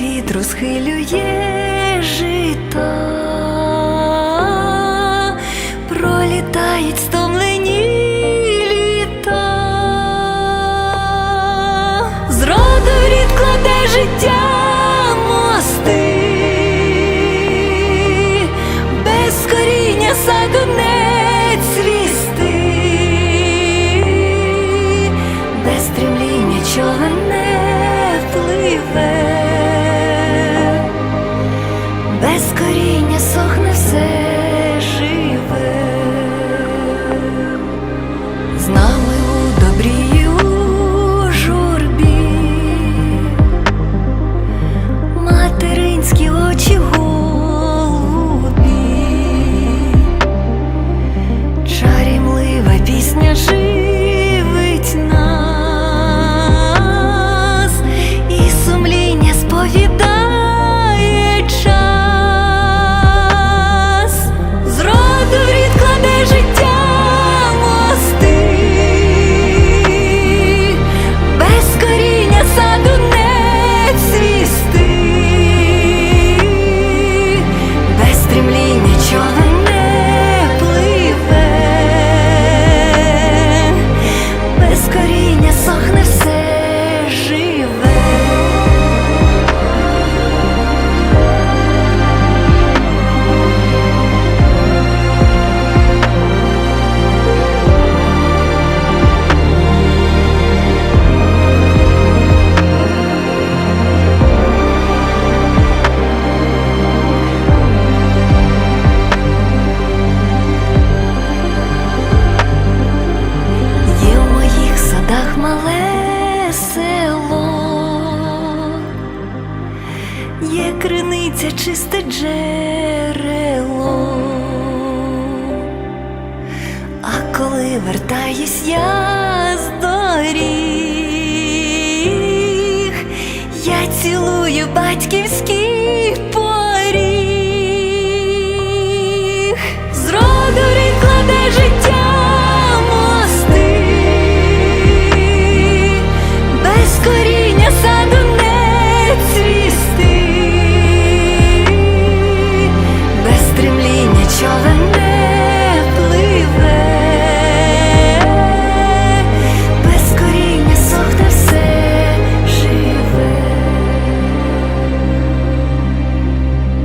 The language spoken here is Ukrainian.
вітру схилює. чисте джерело, а коли вертаюсь я з доріг, я цілую батьківський.